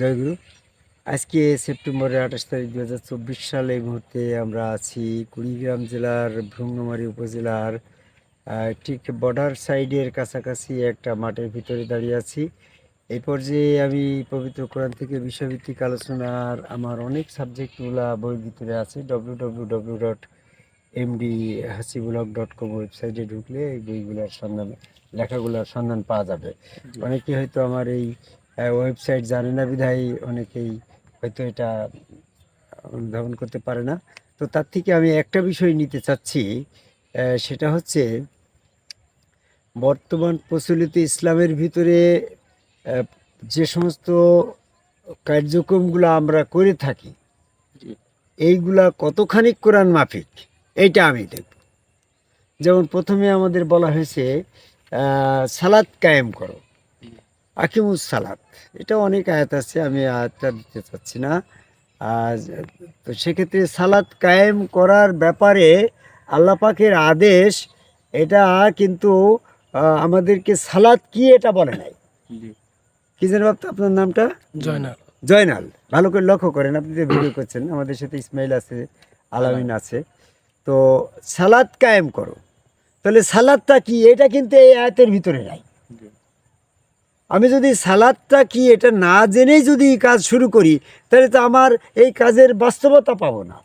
জয়গুরু। আজকে সেপ্টেম্বরের আঠাশ তারিখ দু হাজার চব্বিশ সাল এই মুহূর্তে আমরা আছি কুড়িগ্রাম জেলার ভ্রমণমারি উপজেলার ঠিক বর্ডার সাইডের কাছাকাছি একটা মাঠের ভিতরে দাঁড়িয়ে আছি। এই পর্যায়ে আমি পবিত্র কোরআন থেকে বিষয়ভিত্তিক আলোচনার আমার অনেক সাবজেক্টগুলা বইয়ের ভিতরে আছে। W W W dot MD Hasibulk dot com ওয়েবসাইটে ঢুকলে এই বইগুলোর সন্ধান লেখাগুলোর সন্ধান পাওয়া যাবে। অনেকে হয়তো আমার এই ওয়েবসাইট জানে না বিধায় অনেকেই হয়তো এটা অনুধাবন করতে পারে না। তো তার থেকে আমি একটা বিষয় নিতে চাচ্ছি সেটা হচ্ছে বর্তমান প্রচলিত ইসলামের ভিতরে যে সমস্ত কার্যক্রমগুলো আমরা করে থাকি এইগুলা কতখানি কোরআন মাফিক এইটা আমি দেখব। যেমন প্রথমে আমাদের বলা হয়েছে সালাদ কায়েম করো। আকিমুস সালাত। এটা অনেক আয়াত আছে আমি আয়াতটা দিতে চাচ্ছি না। আর তো সেক্ষেত্রে সালাত কায়েম করার ব্যাপারে আল্লাহ পাকের আদেশ এটা কিন্তু আমাদেরকে সালাত কি এটা বলে নাই। জি। কি জানেন বাপ্তা আপনার নামটা? জয়নাল। জয়নাল। ভালো করে লক্ষ্য করেন আপনি যে ভিডিও করছেন আমাদের সাথে ইসমাইল আছে আলামিন আছে। তো সালাদ কায়েম করো। তাহলে সালাদটা কি? এটা কিন্তু এই আয়াতের ভিতরে নাই। আমি যদি সালাদটা কি এটা না জেনেই যদি কাজ শুরু করি তাহলে তো আমার এই কাজের বাস্তবতা পাবো না।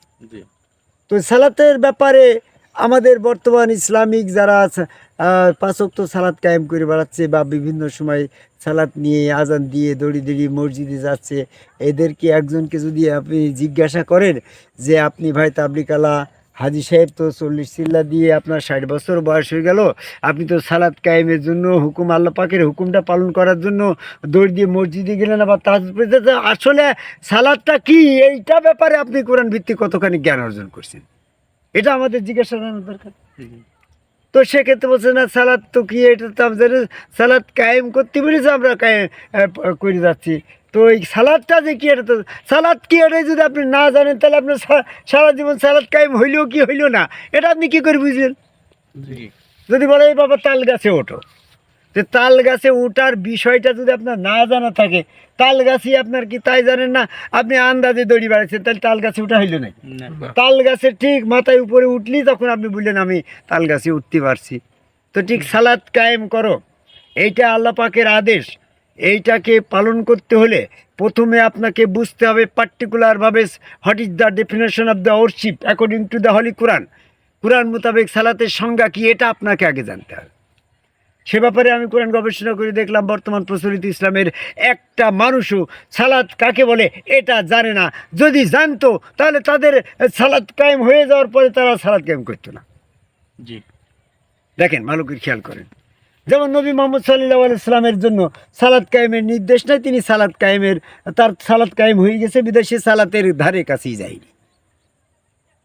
তো সালাতের ব্যাপারে আমাদের বর্তমান ইসলামিক যারা পাঁচক্ত সালাদ কায়েম করে বেড়াচ্ছে বা বিভিন্ন সময় সালাদ নিয়ে আজান দিয়ে দড়ি দড়ি মসজিদে যাচ্ছে এদেরকে একজনকে যদি আপনি জিজ্ঞাসা করেন যে আপনি ভাই তাবলিকালা হাজি সাহেব তো চল্লিশ চিল্লা দিয়ে আপনার ষাট বছর বয়স হয়ে গেল। আপনি তো সালাদ কায়েমের জন্য, হুকুম আল্লাহ পাকের হুকুমটা পালন করার জন্য দৌড় দিয়ে মসজিদে গেলেন, আবার তাজ আসলে সালাদটা কি? এইটা ব্যাপারে আপনি কোরআন ভিত্তিক কতখানি জ্ঞান অর্জন করছেন? এটা আমাদের জিজ্ঞাসা করানো দরকার। তো সেক্ষেত্রে বলছে, না সালাদ তো কি? এটা তো আমাদের সালাদ কায়েম করতে বলেছে আমরা কায়েম করে যাচ্ছি। তো এই সালাদটা যে কি এটা তো সালাদ কি এটা যদি আপনি না জানেন তাহলে আপনার সারা জীবন সালাদ কায়েম হইলেও কি হইল না? এটা আপনি কী করে বুঝলেন? যদি বলে এই বাবা তাল গাছে ওঠো। যে তাল গাছে ওঠার বিষয়টা যদি আপনার না জানা থাকে তাল গাছই আপনার কি তাই জানেন না? আপনি আন্দাজে দড়ি বেড়াচ্ছেন তাহলে তাল গাছে ওঠা হইল নাকি না। তাল গাছে ঠিক মাথায় উপরে উঠলি তখন আপনি বললেন আমি তাল গাছে উঠতে পারছি। তো ঠিক সালাদ কায়েম করো। এইটা আল্লাহ পাকের আদেশ। এইটাকে পালন করতে হলে প্রথমে আপনাকে বুঝতে হবে পার্টিকুলারভাবে what is the definition of the worship according to the holy Quran Quran মোতাবেক সালাতের সংজ্ঞা কি এটা আপনাকে আগে জানতে হবে। সে ব্যাপারে আমি কোরআন গবেষণা করে দেখলাম বর্তমান প্রচলিত ইসলামের একটা মানুষও সালাদ কাকে বলে এটা জানে না। যদি জানতো তাহলে তাদের সালাদ কায়েম হয়ে যাওয়ার পরে তারা সালাদ কায়েম করতো না। জি। দেখেন ভালো করে খেয়াল করেন। যেমন নবী মোহাম্মদ সাল্লাহ আলাইসলামের জন্য সালাদ কায়েমের নির্দেশ নাই তিনি সালাদ কায়েমের তার সালাদ কায়েম হয়ে গেছে বিদেশে সালাতের ধারে কাছেই যায়নি।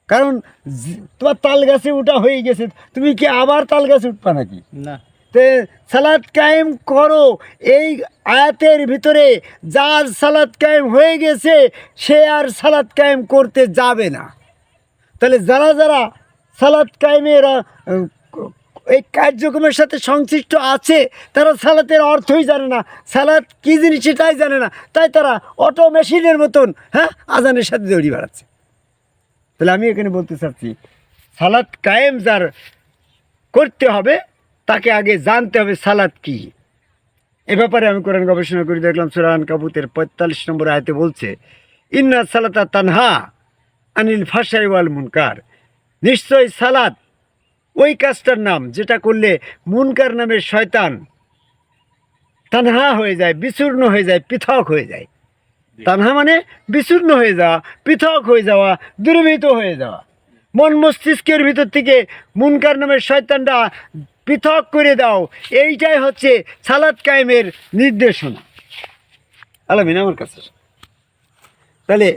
কারণ তোমার তাল গাছে উঠা হয়ে গেছে তুমি কি আবার তাল গাছে উঠবা নাকি? না। তে সালাদ কায়েম করো এই আয়াতের ভিতরে যার সালাদ কায়েম হয়ে গেছে সে আর সালাদ কায়েম করতে যাবে না। তাহলে যারা যারা সালাদ কায়েমের এই কার্যক্রমের সাথে সংশ্লিষ্ট আছে, তারা সালাতের অর্থই জানে না। সালাদ কী জিনিস সেটাই জানে না। তাই তারা অটো মেশিনের মতন হ্যাঁ আজানের সাথে দৌড়ি বেড়াচ্ছে। তাহলে আমি এখানে বলতে চাচ্ছি সালাদ কায়েম যার করতে হবে, তাকে আগে জানতে হবে সালাদ কি। এ ব্যাপারে আমি কোরআন গবেষণা করে দেখলাম সুরান কাবুতের পঁয়তাল্লিশ নম্বর আয়তে বলছে, ইন্না সালাতা তানহা আনিল ফাশাই ওয়াল মুনকার। নিশ্চয় সালাদ ওই কাজটার নাম যেটা করলে মুনকার নামের শয়তান তানহা হয়ে যায় বিচূর্ণ হয়ে যায় পৃথক হয়ে যায়। তানহা মানে বিচূর্ণ হয়ে যাওয়া পৃথক হয়ে যাওয়া দুর্বৃত হয়ে যাওয়া। মন মস্তিষ্কের ভিতর থেকে মুনকার নামের শয়তানটা পৃথক করে দাও এইটাই হচ্ছে সালাদ কায়েমের নির্দেশনা। আলামিন আমার কাছে তাহলে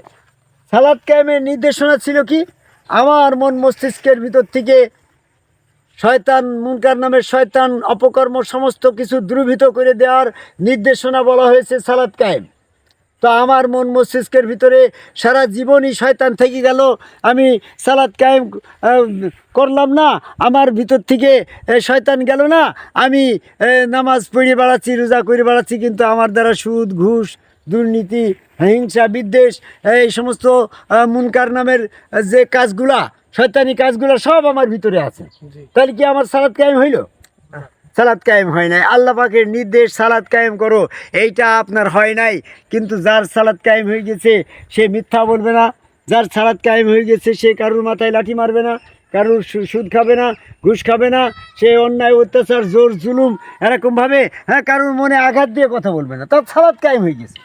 সালাদ কায়েমের নির্দেশনা ছিল কি? আমার মন মস্তিষ্কের ভিতর থেকে শয়তান মুনকার নামের শয়তান অপকর্ম সমস্ত কিছু দ্রুভীত করে দেওয়ার নির্দেশনা বলা হয়েছে সালাদ কায়েম। তো আমার মন মস্তিষ্কের ভিতরে সারা জীবনই শয়তান থেকে গেল। আমি সালাদ কায়েম করলাম না, আমার ভিতর থেকে শয়তান গেল না। আমি নামাজ পড়ে বেড়াচ্ছি, রোজা করে বেড়াচ্ছি, কিন্তু আমার দ্বারা সুদ, ঘুষ, দুর্নীতি, হিংসা, বিদ্বেষ, এই সমস্ত মুনকার নামের যে কাজগুলা শয়তানি কাজগুলো সব আমার ভিতরে আছে। তাহলে কি আমার সালাদ কায়েম হইল? সালাদ কায়েম হয় নাই। আল্লাহ পাকের নির্দেশ সালাদ কায়েম করো। এইটা আপনার হয় নাই। কিন্তু যার সালাদ কায়েম হয়ে গেছে সে মিথ্যা বলবে না। যার সালাদ কায়েম হয়ে গেছে সে কারুর মাথায় লাঠি মারবে না কারুর সুদ খাবে না ঘুষ খাবে না। সে অন্যায় অত্যাচার জোর জুলুম এরকমভাবে হ্যাঁ কারুর মনে আঘাত দিয়ে কথা বলবে না। তার সালাদ কায়েম হয়ে গেছে।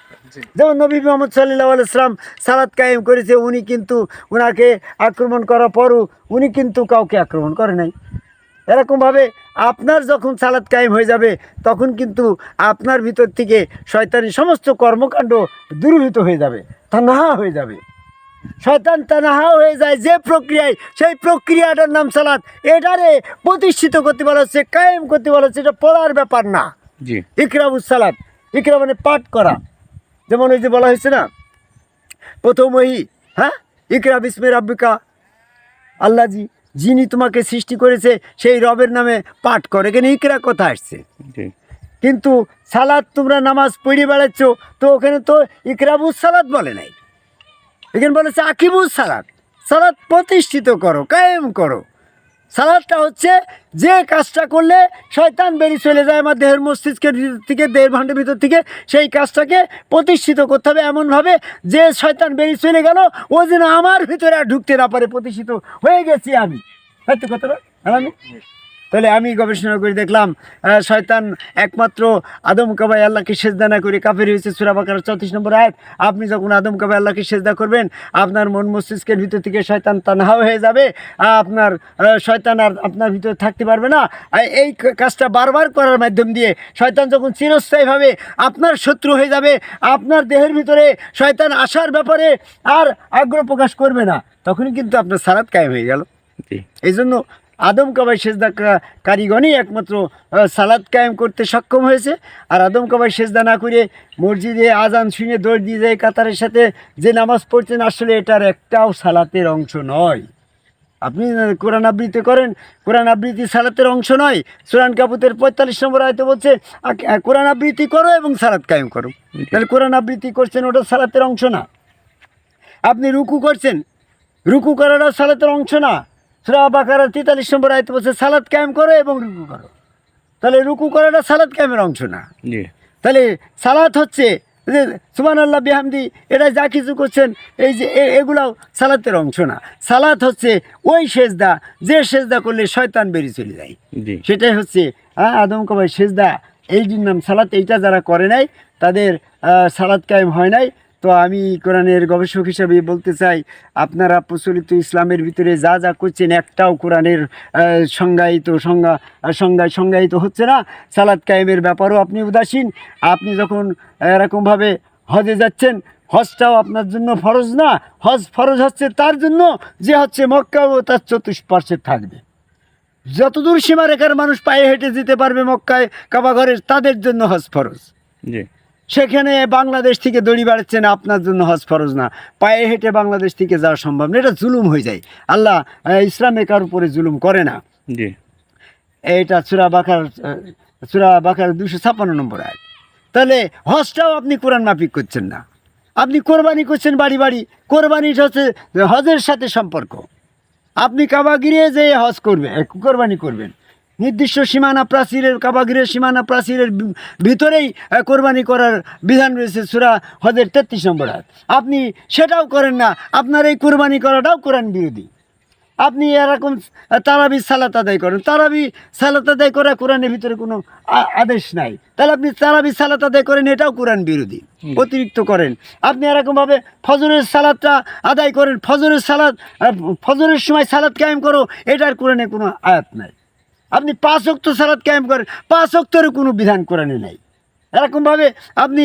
যেমন নবী মোহাম্মদ সাল্লাহ আলাইসলাম সালাদ কায়েম করেছে উনি কিন্তু ওনাকে আক্রমণ করার পরও উনি কিন্তু কাউকে আক্রমণ করে নাই। এরকমভাবে আপনার যখন সালাদ কায়েম হয়ে যাবে তখন কিন্তু আপনার ভিতর থেকে শয়তানি সমস্ত কর্মকাণ্ড দূরীভূত হয়ে যাবে তানাহা হয়ে যাবে। শয়তান তানাহা হয়ে যায় যে প্রক্রিয়ায় সেই প্রক্রিয়াটার নাম সালাদ এটারে প্রতিষ্ঠিত করতে বলা হচ্ছে কায়েম করতে বলা হচ্ছে এটা পড়ার ব্যাপার না। জি। ইকরাবুস সালাদ ইকরা মানে পাঠ করা। যেমন ওই যে বলা হয়েছে না প্রথম ওই হ্যাঁ? ইকরা বিস্মের আব্বিকা আল্লাহজি যিনি তোমাকে সৃষ্টি করেছে সেই রবের নামে পাঠ করে। এখানে ইকরা কথা আসছে। কিন্তু সালাদ তোমরা নামাজ পড়ে বেড়াচ্ছ তো ওখানে তো ইকরাবুস সালাদ বলে নাই। এখানে বলেছে আকিবুস সালাদ সালাদ প্রতিষ্ঠিত করো কায়েম করো। সালাদটা হচ্ছে যে কাজটা করলে শয়তান বেরিয়ে চলে যায় আমার দেহের মস্তিষ্কের ভিতর থেকে, দেহের ভাণ্ডের ভিতর থেকে, সেই কাজটাকে প্রতিষ্ঠিত করতে হবে এমনভাবে যে শয়তান বেরিয়ে চলে গেল, ও যেন আমার ভিতরে আর ঢুকতে না পারে। প্রতিষ্ঠিত হয়ে গেছি আমি। হয়তো কতটা আমি? তাহলে আমি গবেষণা করে দেখলাম শয়তান একমাত্র আদম কাবাই আল্লাহকে সেজদা না করে কাফের হয়েছে। সুরাবাকার চৌত্রিশ নম্বর আয়াত আপনি যখন আদম কাবাই আল্লাহকে সেজদা করবেন আপনার মন মস্তিষ্কের ভিতর থেকে শয়তান তানহা হয়ে যাবে আপনার শয়তান আর আপনার ভিতরে থাকতে পারবে না। এই কাজটা বারবার করার মাধ্যম দিয়ে শয়তান যখন চিরস্থায়ীভাবে আপনার শত্রু হয়ে যাবে আপনার দেহের ভিতরে শয়তান আসার ব্যাপারে আর আগ্রহ প্রকাশ করবে না তখনই কিন্তু আপনার সারাত কায়েম হয়ে গেল। এই জন্য আদম কাবাই সেজদা কারিগণই একমাত্র সালাদ কায়েম করতে সক্ষম হয়েছে। আর আদম কাবাই সেজদা না করে মসজিদে আজান শুনে দৌড় দিয়ে যায় কাতারের সাথে যে নামাজ পড়ছেন, আসলে এটার একটাও সালাতের অংশ নয়। আপনি কোরআন আবৃত্তি করেন, কোরআন আবৃত্তি সালাতের অংশ নয়। সুরান কাপুতের পঁয়তাল্লিশ নম্বর আয়তে বলছে কোরআন আবৃত্তি করো এবং সালাদ কায়েম করো। তাহলে কোরআন আবৃত্তি করছেন, ওটা সালাতের অংশ না। আপনি রুকু করছেন, রুকু করাটা সালাতের অংশ না। সুরা বাকারা তেতাল্লিশ নম্বর আয়তে বলছে সালাদ কায়েম করো এবং রুকু করো। তাহলে রুকু করাটা সালাদ কায়েমের অংশ না। তাহলে সালাত হচ্ছে যে সুমান আল্লাহ বিহামদি এটা যা কিছু করছেন এই যে এগুলাও সালাতের অংশ না। সালাত হচ্ছে ওই সেজদা যে সেজদা করলে শয়তান বেরিয়ে চলে যায়। সেটাই হচ্ছে হ্যাঁ আদম কবাই সেজদা এইটির নাম সালাত। এইটা যারা করে নাই তাদের সালাত কায়েম হয় নাই। তো আমি কোরআনের গবেষক হিসাবে বলতে চাই, আপনারা প্রচলিত ইসলামের ভিতরে যা যা করছেন একটাও কোরআনের সংজ্ঞায়িত সংজ্ঞা সংজ্ঞায় সংজ্ঞায়িত হচ্ছে না। সালাদ কায়েমের ব্যাপারও আপনি উদাসীন। আপনি যখন এরকমভাবে হজে যাচ্ছেন, হজটাও আপনার জন্য ফরজ না। হজ ফরজ হচ্ছে তার জন্য যে হচ্ছে মক্কা ও তার চতুষ্পার্শ্বে থাকবে। যতদূর সীমারেখার মানুষ পায়ে হেঁটে যেতে পারবে মক্কায় কাবাঘরের তাদের জন্য হজ ফরজ। জি। সেখানে বাংলাদেশ থেকে দড়ি বাড়াচ্ছেন আপনার জন্য হজ ফরজ না। পায়ে হেঁটে বাংলাদেশ থেকে যাওয়া সম্ভব না। এটা জুলুম হয়ে যায়। আল্লাহ ইসলামে কার উপরে জুলুম করে না। জি। এইটা চূড়া বাঁকার চূড়া বাঁকার দুশো ছাপ্পান্ন নম্বর আয় তাহলে হজটাও আপনি কোরআন মাফিক করছেন না। আপনি কোরবানি করছেন বাড়ি বাড়ি। কোরবানিটা হচ্ছে হজের সাথে সম্পর্ক। আপনি কাবাগিরে যে হজ করবেন কোরবানি করবেন। নির্দিষ্ট সীমানা প্রাচীরের কাবাগিরের সীমানা প্রাচীরের ভিতরেই কোরবানি করার বিধান রয়েছে সুরা হজের তেত্রিশ নম্বর আয়াত। আপনি সেটাও করেন না আপনার এই কোরবানি করাটাও কোরআন বিরোধী আপনি এরকম তারাবি সালাত আদায় করেন। তারাবি সালাত আদায় করা কোরআনের ভিতরে কোনো আদেশ নাই। তাহলে আপনি তারাবি সালাত আদায় করেন এটাও কোরআন বিরোধী। অতিরিক্ত করেন। আপনি এরকমভাবে ফজরের সালাদটা আদায় করেন। ফজরের সালাদ ফজরের সময় সালাদ কায়েম করো এটার কোরআনে কোনো আয়াত নাই। আপনি পাঁচ অক্ত সালাদ কায়েম করেন, পাঁচ অক্তরের কোনো বিধান কোরআনে নাই। এরকমভাবে আপনি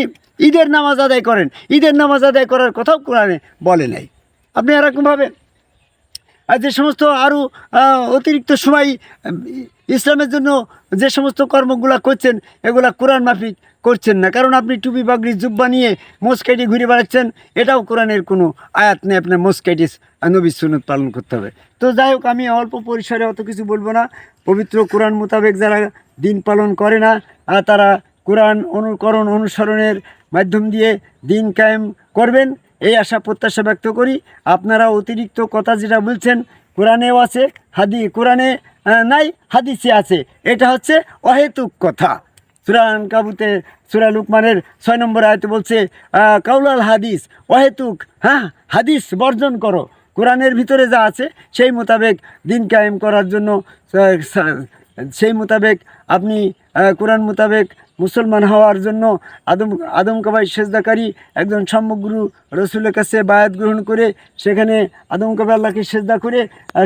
ঈদের নামাজ আদায় করেন, ঈদের নামাজ আদায় করার কথাও কোরআনে বলে নাই। আপনি এরকমভাবে যে সমস্ত আরও অতিরিক্ত সময় ইসলামের জন্য যে সমস্ত কর্মগুলো করছেন, এগুলা কোরআন মাফিক করছেন না। কারণ আপনি টুপি বাগড়ি জুব্বা নিয়ে মোসকাইটি ঘুরে বেড়াচ্ছেন, এটাও কোরআনের কোনো আয়াত নেই আপনার মোসকাইটি নবী সুনত পালন করতে হবে। তো যাই হোক, আমি অল্প পরিসরে অত কিছু বলব না। পবিত্র কোরআন মোতাবেক যারা দিন পালন করে না তারা কোরআন অনুকরণ অনুসরণের মাধ্যম দিয়ে দিন কায়েম করবেন। এই আশা প্রত্যাশা ব্যক্ত করি আপনারা অতিরিক্ত কথা যেটা বলছেন, কোরআনেও আছে, হাদি, কোরআনে নাই, হাদিসে আছে। এটা হচ্ছে অহেতুক কথা। সুরান কাবুতে সুরা লুকমানের ছয় নম্বর আয়তে বলছে কাউলাল হাদিস, অহেতুক হ্যাঁ হাদিস বর্জন করো। কোরআনের ভিতরে যা আছে, সেই মোতাবেক দিন কায়েম করার জন্য সেই মোতাবেক আপনি কোরআন মোতাবেক মুসলমান হওয়ার জন্য আদম আদম কাবাই সেজদাকারী একজন সম্যগুরু রসুলের কাছে বায়াত গ্রহণ করে, সেখানে আদম কাবাই আল্লাহকে সেজদা করে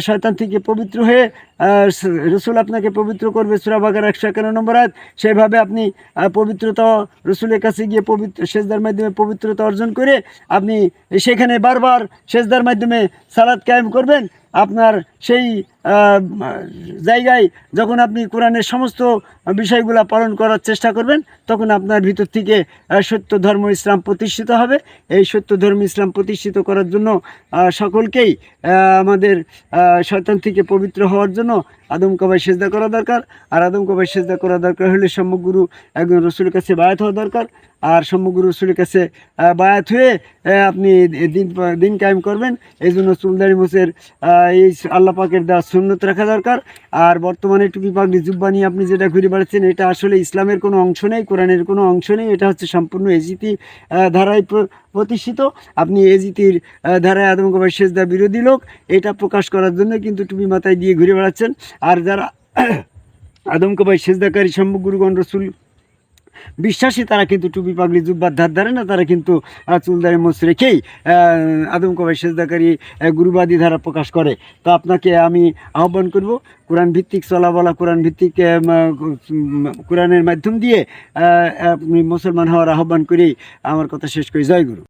শয়তান থেকে পবিত্র হয়ে রসুল আপনাকে পবিত্র করবে সুরাবাগার একশো একান্ন নম্বর আয়াত। সেভাবে আপনি পবিত্রতা, রসুলের কাছে গিয়ে পবিত্র, সেজদার মাধ্যমে পবিত্রতা অর্জন করে আপনি সেখানে বারবার সেজদার মাধ্যমে সালাদ কায়েম করবেন। আপনার সেই জায়গায় যখন আপনি কোরআনের সমস্ত বিষয়গুলো পালন করার চেষ্টা করবেন, তখন আপনার ভিতর থেকে সত্য ধর্ম ইসলাম প্রতিষ্ঠিত হবে। এই সত্য ধর্ম ইসলাম প্রতিষ্ঠিত করার জন্য সকলকেই আমাদের শয়তান থেকে পবিত্র হওয়ার জন্য no. আদম কবাই সেজদা করা দরকার, আর আদম কবাই সেজদা করা দরকার হলে সম্যগুরু একজন রসুলের কাছে বায়াত হওয়া দরকার, আর সম্যগুরু রসুলের কাছে বায়াত হয়ে আপনি দিন দিন কায়েম করবেন। এই জন্য চুলদারি মোসের এই আল্লাহ পাকের দেওয়া সুন্নত রাখা দরকার। আর বর্তমানে টুপি পাগড়ি জুব্বা নিয়ে আপনি যেটা ঘুরে বেড়াচ্ছেন, এটা আসলে ইসলামের কোনো অংশ নেই, কোরআনের কোনো অংশ নেই, এটা হচ্ছে সম্পূর্ণ এজিতি ধারায় প্রতিষ্ঠিত। আপনি এজিতির ধারায় আদম কবাই সেজদা বিরোধী লোক, এটা প্রকাশ করার জন্য কিন্তু টুপি মাথায় দিয়ে ঘুরে বেড়াচ্ছেন। আর যারা আদম কবাই সেজদাকারী সম্মুখ গুরুগণ রসুল বিশ্বাসী, তারা কিন্তু টুপি পাগলি জুব্বার ধার ধারে না, তারা কিন্তু চুলদারে মোচ রেখেই আদম কবাই সেজদাকারী গুরুবাদী ধারা প্রকাশ করে। তো আপনাকে আমি আহ্বান করব, কোরআন ভিত্তিক চলা বলা কোরআন ভিত্তিক কোরআনের মাধ্যম দিয়ে আপনি মুসলমান হওয়ার আহ্বান করেই আমার কথা শেষ করি। জয় গুরু।